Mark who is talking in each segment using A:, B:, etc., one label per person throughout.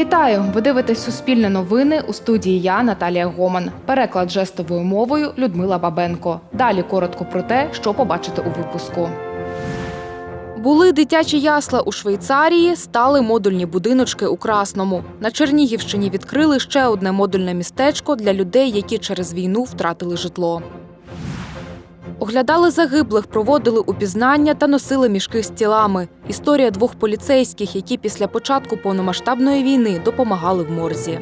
A: Вітаю! Ви дивитесь Суспільне новини у студії я, Наталія Гоман. Переклад жестовою мовою Людмила Бабенко. Далі коротко про те, що побачите у випуску. Були дитячі ясла у Швейцарії, стали модульні будиночки у Красному. На Чернігівщині відкрили ще одне модульне містечко для людей, які через війну втратили житло. Оглядали загиблих, проводили упізнання та носили мішки з тілами. Історія двох поліцейських, які після початку повномасштабної війни допомагали в морзі.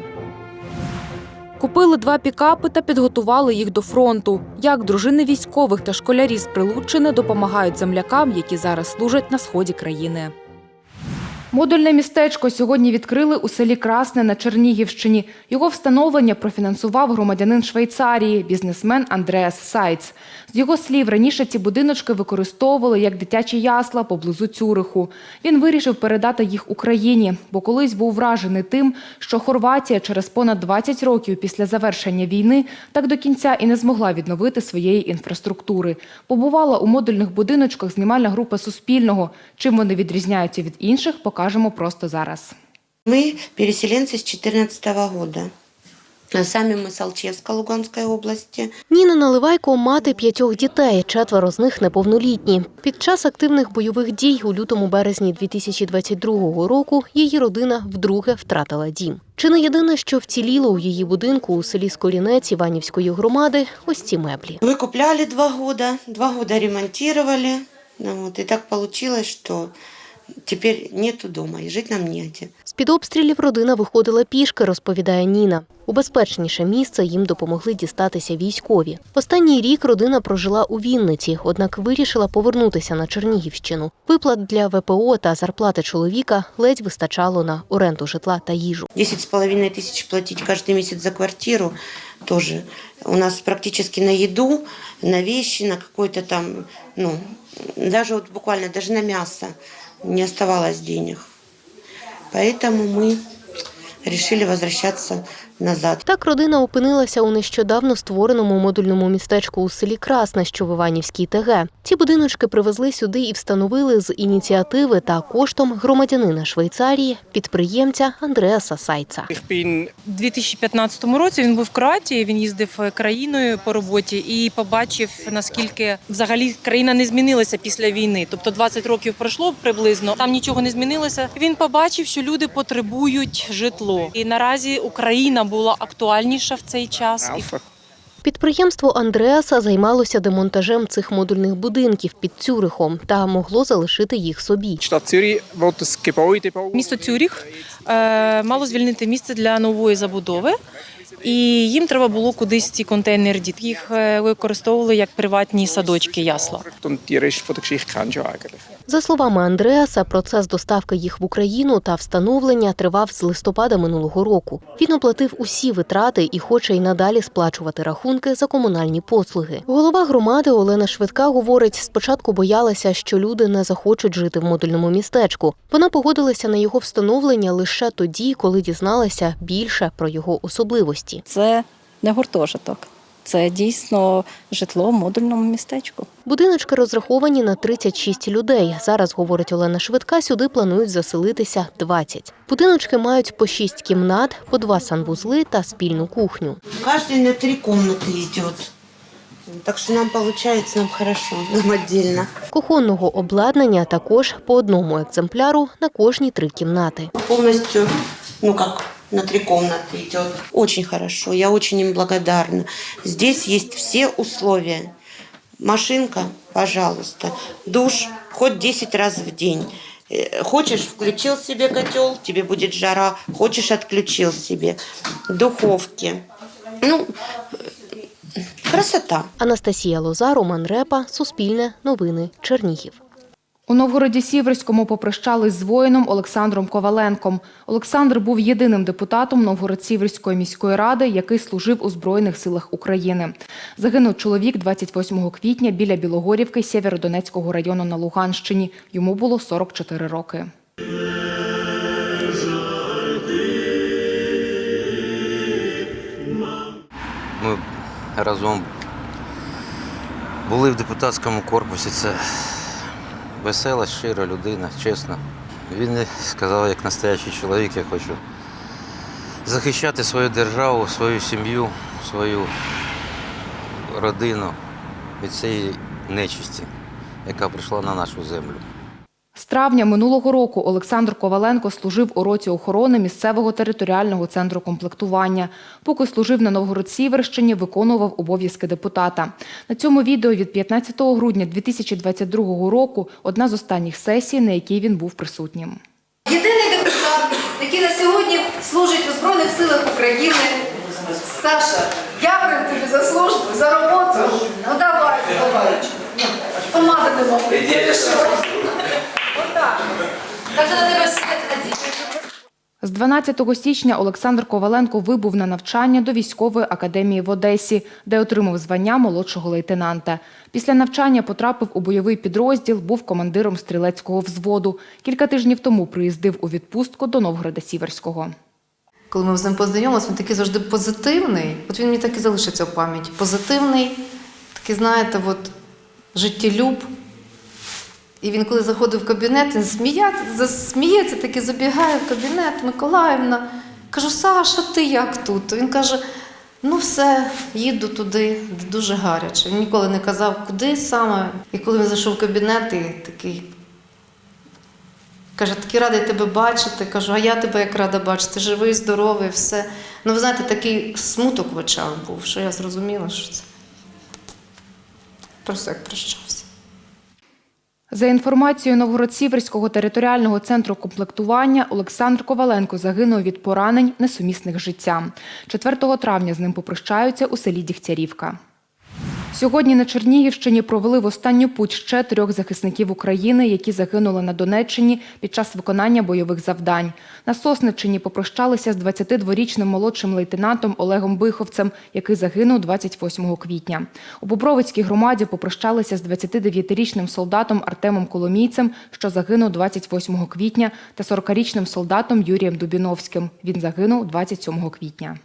A: Купили два пікапи та підготували їх до фронту. Як дружини військових та школярі з Прилуччини допомагають землякам, які зараз служать на сході країни. Модульне містечко сьогодні відкрили у селі Красне на Чернігівщині. Його встановлення профінансував громадянин Швейцарії, бізнесмен Андреас Сайц. З його слів, раніше ці будиночки використовували як дитячі ясла поблизу Цюриху. Він вирішив передати їх Україні, бо колись був вражений тим, що Хорватія через понад 20 років після завершення війни так до кінця і не змогла відновити своєї інфраструктури. Побувала у модульних будиночках знімальна група Суспільного. Чим вони відрізняються від інших, покажемо просто зараз.
B: Мы переселенцы с 2014 года. А Сами мы с Алчевска Луганской области.
C: Ніна Наливайко – мати п'ятьох дітей, четверо з них неповнолітні. Під час активних бойових дій у лютому-березні 2022 року її родина вдруге втратила дім. Чи не єдине, що вціліло у її будинку у селі Скорінець Іванівської громади – ось ці меблі.
B: Мы купляли два года, два года ремонтировали. Ну вот, и так получилось, что теперь нету дома и жить нам негде.
C: З-під обстрілів родина виходила пішки, розповідає Ніна. У безпечніше місце їм допомогли дістатися військові. Останній рік родина прожила у Вінниці, однак вирішила повернутися на Чернігівщину. Виплат для ВПО та зарплати чоловіка ледь вистачало на оренду житла та їжу.
B: Десять с половиной тысяч платить каждый месяц за квартиру тоже. У нас практически на еду, на вещи, на какой-то там, ну, даже вот буквально, даже на мясо не оставалось денег. Поэтому мы решили возвращаться назад.
C: Так родина опинилася у нещодавно створеному модульному містечку у селі Красна, що в Іванівській ТГ. Ці будиночки привезли сюди і встановили з ініціативи та коштом громадянина Швейцарії, підприємця Андреаса Сайца.
D: У 2015 році він був в Кроатії, він їздив е, країною по роботі і побачив, наскільки взагалі країна не змінилася після війни. Тобто 20 років пройшло приблизно, там нічого не змінилося. Він побачив, що люди потребують житло. І наразі Україна була актуальніша в цей час.
C: Підприємство Андреаса займалося демонтажем цих модульних будинків під Цюрихом та могло залишити їх собі.
D: Місто Цюріх мало звільнити місце для нової забудови. І їм треба було кудись ці контейнери діти. Їх е, використовували як приватні садочки, ясла.
C: За словами Андреаса, процес доставки їх в Україну та встановлення тривав з листопада минулого року. Він оплатив усі витрати і хоче й надалі сплачувати рахунки за комунальні послуги. Голова громади Олена Швидка говорить, спочатку боялася, що люди не захочуть жити в модульному містечку. Вона погодилася на його встановлення лише тоді, коли дізналася більше про його особливості.
E: Це не гуртожиток, це дійсно житло в модульному містечку.
C: Будиночки розраховані на 36 людей. Зараз, говорить Олена Швидка, сюди планують заселитися 20. Будиночки мають по 6 кімнат, по два санвузли та спільну кухню.
B: Каждый на три комнаты идет. Так что нам получается, нам хорошо, нам отдельно.
C: Кухонного обладнання також по одному екземпляру на кожні три кімнати.
B: Полностью, ну как, на три комнаты идет. Очень хорошо, я очень им благодарна. Здесь есть все условия. Машинка, пожалуйста. Душ хоть 10 раз в день. Э, Хочешь, включил себе котел, тебе будет жара. Хочешь, отключил себе. Духовки. Ну, э, красота.
C: Анастасія Лоза, Роман Репа, Суспільне, Новини, Чернігів.
A: У Новгороді Сіверському попрощались з воїном Олександром Коваленком. Олександр був єдиним депутатом Новгород-Сіверської міської ради, який служив у Збройних силах України. Загинув чоловік 28 квітня біля Білогорівки Сєвєродонецького району на Луганщині. Йому було 44 роки.
F: Разом були в депутатському корпусі. Це весела, щира людина, чесна. Він сказав, як настоящий чоловік, я хочу захищати свою державу, свою сім'ю, свою родину від цієї нечисті, яка прийшла на нашу землю.
A: З травня минулого року Олександр Коваленко служив у роті охорони місцевого територіального центру комплектування. Поки служив на Новгород-Сіверщині, виконував обов'язки депутата. На цьому відео від 15 грудня 2022 року одна з останніх сесій, на якій він був присутнім.
G: Єдиний депутат, який на сьогодні служить у Збройних силах України. Саша, дякую тобі за службу, за роботу. Ну давай, давай. Помади не можу. Так що на тебе всі.
A: З 12 січня Олександр Коваленко вибув на навчання до військової академії в Одесі, де отримав звання молодшого лейтенанта. Після навчання потрапив у бойовий підрозділ, був командиром стрілецького взводу. Кілька тижнів тому приїздив у відпустку до Новгорода Сіверського.
H: Коли ми з ним познайомилися, він такий завжди позитивний. От він мені так і залишиться в пам'яті. Позитивний, такий, знаєте, от, життєлюб. І він, коли заходив в кабінет, він сміє, засміється, таки забігає в кабінет Миколаївна. Кажу, Саша, ти як тут? Він каже: ну все, їду туди, де дуже гаряче. Він ніколи не казав, куди саме. І коли він зайшов в кабінет, і такий Каже, такий радий тебе бачити. Кажу, а я тебе як рада бачити, живий, здоровий, все. Ну, ви знаєте, такий смуток в очах був, що я зрозуміла, що це просто як прощався.
A: За інформацією Новгород-Сіверського територіального центру комплектування, Олександр Коваленко загинув від поранень, несумісних життя. життям. 4 травня з ним попрощаються у селі Дігтярівка. Сьогодні на Чернігівщині провели в останню путь ще трьох захисників України, які загинули на Донеччині під час виконання бойових завдань. На Сосниччині попрощалися з 22-річним молодшим лейтенантом Олегом Биховцем, який загинув 28 квітня. У Бобровицькій громаді попрощалися з 29-річним солдатом Артемом Коломійцем, що загинув 28 квітня, та 40-річним солдатом Юрієм Дубіновським. Він загинув 27 квітня.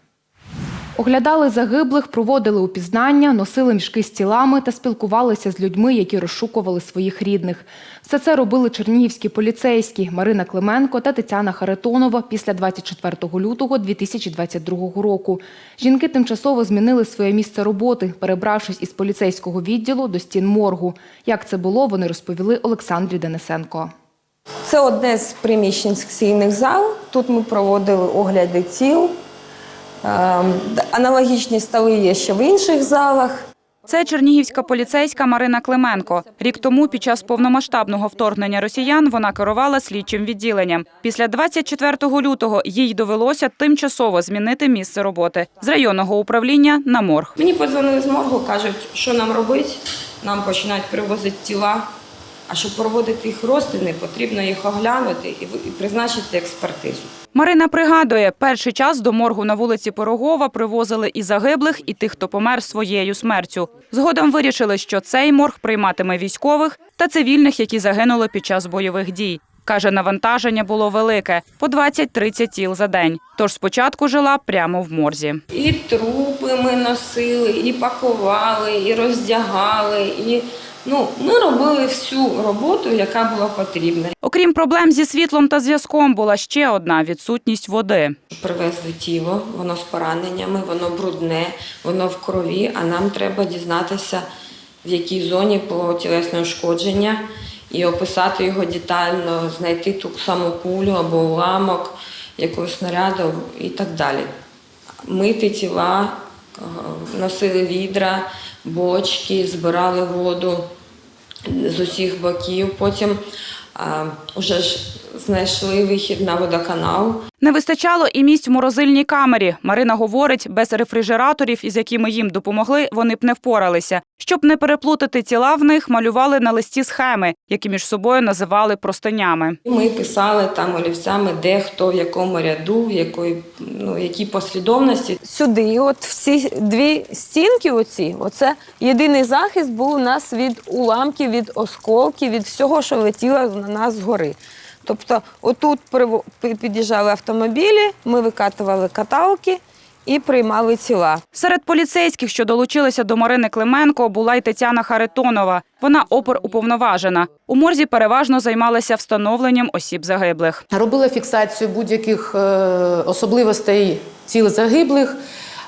A: Оглядали загиблих, проводили упізнання, носили мішки з тілами та спілкувалися з людьми, які розшукували своїх рідних. Все це робили чернігівські поліцейські Марина Клименко та Тетяна Харитонова після 24 лютого 2022 року. Жінки тимчасово змінили своє місце роботи, перебравшись із поліцейського відділу до стін моргу. Як це було, вони розповіли Олександрі Денисенко.
I: Це одне з приміщень секційних зал. Тут ми проводили огляди тіл. Ем, Аналогічні столи є ще в інших залах.
J: Це чернігівська поліцейська Марина Клименко. Рік тому, під час повномасштабного вторгнення росіян, вона керувала слідчим відділенням. Після 24 лютого їй довелося тимчасово змінити місце роботи з районного управління на морг.
I: Мені подзвонили з моргу, кажуть, що нам робити. Нам починають привозити тіла. А щоб проводити їх розтини, потрібно їх оглянути і призначити експертизу.
J: Марина пригадує, перший час до моргу на вулиці Пирогова привозили і загиблих, і тих, хто помер своєю смертю. Згодом вирішили, що цей морг прийматиме військових та цивільних, які загинули під час бойових дій. Каже, навантаження було велике по 20-30 тіл за день. Тож спочатку жила прямо в морзі.
I: І трупи ми носили, і пакували, і роздягали. І ну, ми робили всю роботу, яка була потрібна.
J: Окрім проблем зі світлом та зв'язком, була ще одна відсутність води.
I: Привезли тіло, воно з пораненнями, воно брудне, воно в крові, а нам треба дізнатися, в якій зоні було тілесне ушкодження і описати його детально, знайти ту саму кулю або уламок якогось снаряду і так далі. Мити тіла, е, носили відра, бочки, збирали воду з усіх боків. Потім вже ж знайшли вихід на водоканал.
J: Не вистачало і місць в морозильній камері. Марина говорить, без рефрижераторів, із якими їм допомогли, вони б не впоралися. Щоб не переплутати тіла в них, малювали на листі схеми, які між собою називали простинями.
I: Ми писали там олівцями, де хто в якому ряду, в якої, ну, якій послідовності.
K: Сюди, от в ці дві стінки, оці, оце єдиний захист був у нас від уламків, від осколків, від всього, що летіло на нас згори. Тобто, отут під'їжджали автомобілі, ми викатували каталки і приймали тіла.
J: Серед поліцейських, що долучилися до Марини Клименко, була й Тетяна Харитонова. Вона опер уповноважена. У морзі переважно займалася встановленням осіб загиблих.
L: Робила фіксацію будь-яких е, особливостей тіл загиблих,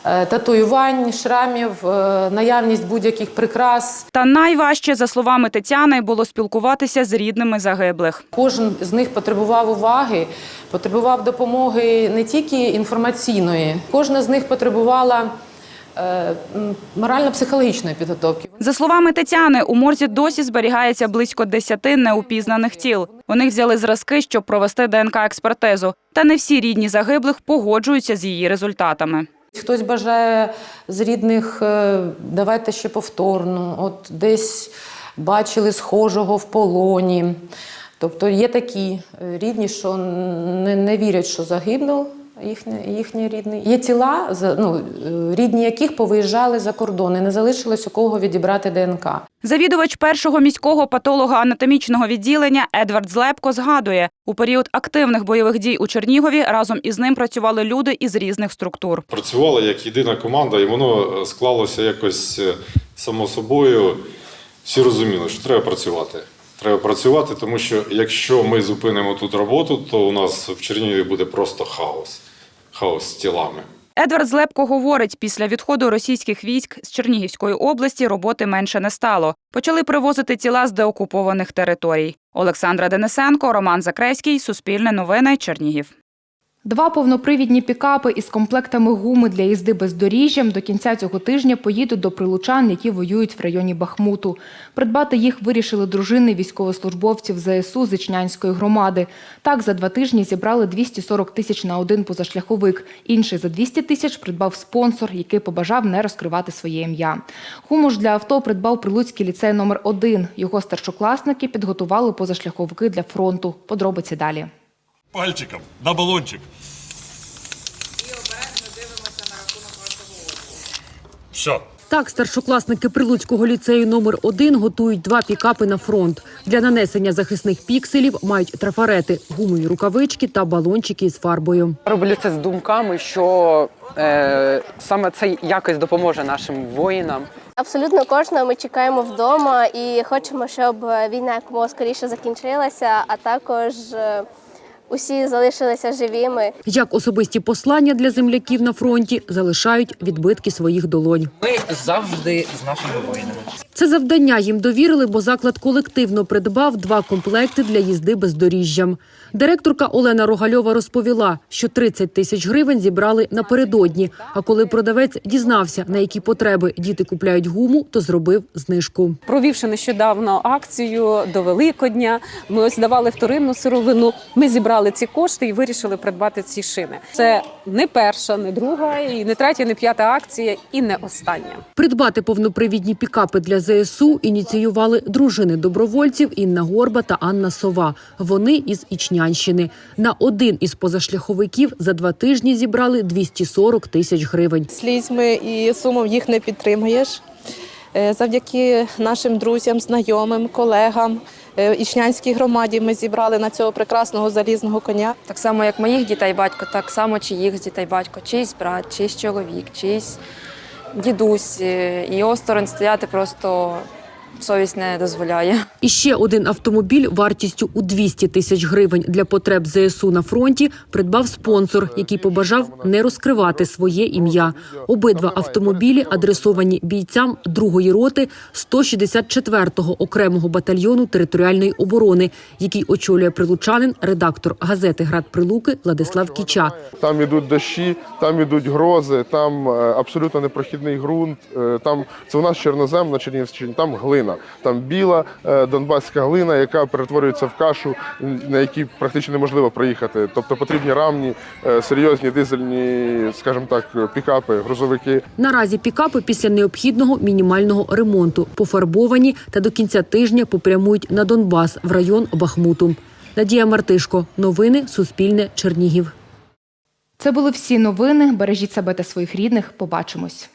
L: татуювань, шрамів, е, наявність будь-яких прикрас.
J: Та найважче, за словами Тетяни, було спілкуватися з рідними загиблих.
L: Кожен з них потребував уваги, потребував допомоги не тільки інформаційної, кожна з них потребувала е, морально-психологічної підготовки.
J: За словами Тетяни, у морзі досі зберігається близько десяти неупізнаних тіл. У них взяли зразки, щоб провести ДНК-експертизу. Та не всі рідні загиблих погоджуються з її результатами.
L: Хтось бажає з рідних е, давайте ще повторно, от десь бачили схожого в полоні. Тобто є такі е, рідні, що не, не вірять, що загинув їхній, їхній рідний. Є тіла, ну, рідні яких повиїжджали за кордон і не залишилось у кого відібрати ДНК.
J: Завідувач першого міського патолого-анатомічного відділення Едвард Злепко згадує, у період активних бойових дій у Чернігові разом із ним працювали люди із різних структур.
M: працювали як єдина команда, і воно склалося якось е, само собою. Всі розуміли, що треба працювати. Треба працювати, тому що якщо ми зупинимо тут роботу, то у нас в Чернігові буде просто хаос. Хаос з тілами.
J: Едвард Злепко говорить, після відходу російських військ з Чернігівської області роботи менше не стало. Почали привозити тіла з деокупованих територій. Олександра Денисенко, Роман Закреський, Суспільне новини, Чернігів.
A: Два повнопривідні пікапи із комплектами гуми для їзди бездоріжжям до кінця цього тижня поїдуть до прилучан, які воюють в районі Бахмуту. Придбати їх вирішили дружини військовослужбовців ЗСУ з Ічнянської громади. Так, за два тижні зібрали 240 тисяч на один позашляховик. Інший за 200 тисяч придбав спонсор, який побажав не розкривати своє ім'я. Гуму ж для авто придбав Прилуцький ліцей номер 1 Його старшокласники підготували позашляховики для фронту. Подробиці далі.
N: Пальчиком на балончик. і обережно дивимося на рахунок. Все.
O: Так, старшокласники Прилуцького ліцею номер 1 готують два пікапи на фронт. Для нанесення захисних пікселів мають трафарети, гумові рукавички та балончики з фарбою.
P: Роблю це з думками, що е, саме це якось допоможе нашим воїнам.
Q: Абсолютно кожного ми чекаємо вдома і хочемо, щоб війна якомога скоріше закінчилася, а також е, усі залишилися живими.
O: Як особисті послання для земляків на фронті залишають відбитки своїх долонь.
R: Ми завжди з нашими воїнами.
O: Це завдання їм довірили, бо заклад колективно придбав два комплекти для їзди бездоріжжям. Директорка Олена Рогальова розповіла, що 30 тисяч гривень зібрали напередодні. А коли продавець дізнався, на які потреби діти купляють гуму, то зробив знижку.
S: Провівши нещодавно акцію до Великодня, ми ось давали вторинну сировину. Ми зібрали ці кошти і вирішили придбати ці шини. Це не перша, не друга, і не третя, не п'ята акція, і не остання.
O: Придбати повнопривідні пікапи для ЗСУ ініціювали дружини добровольців Інна Горба та Анна Сова. Вони із Ічнянщини. На один із позашляховиків за два тижні зібрали 240 тисяч гривень.
T: слізьми і сумом їх не підтримуєш. Е, Завдяки нашим друзям, знайомим, колегам, е, Ічнянській громаді ми зібрали на цього прекрасного залізного коня.
U: Так само, як моїх дітей батько, так само чиїх дітей батько, чийсь брат, чийсь чоловік, чийсь дідусь. І осторонь стояти просто совість не дозволяє.
O: І ще один автомобіль вартістю у 200 тисяч гривень для потреб ЗСУ на фронті придбав спонсор, який побажав не розкривати своє ім'я. Обидва автомобілі адресовані бійцям другої роти 164-го окремого батальйону територіальної оборони, який очолює прилучанин, редактор газети Град Прилуки Владислав Кіча.
V: Там ідуть дощі, там ідуть грози, там е, абсолютно непрохідний ґрунт. е, Там це у нас чорнозем на Чернігівщині, там глина, там біла е, донбаська глина, яка перетворюється в кашу, на якій практично неможливо проїхати. Тобто потрібні рамні, е, серйозні дизельні, скажімо так, пікапи, грузовики.
O: Наразі пікапи після необхідного мінімального ремонту пофарбовані та до кінця тижня попрямують на Донбас в район Бахмуту. Надія Мартишко, новини Суспільне, Чернігів.
A: Це були всі новини. Бережіть себе та своїх рідних. Побачимось.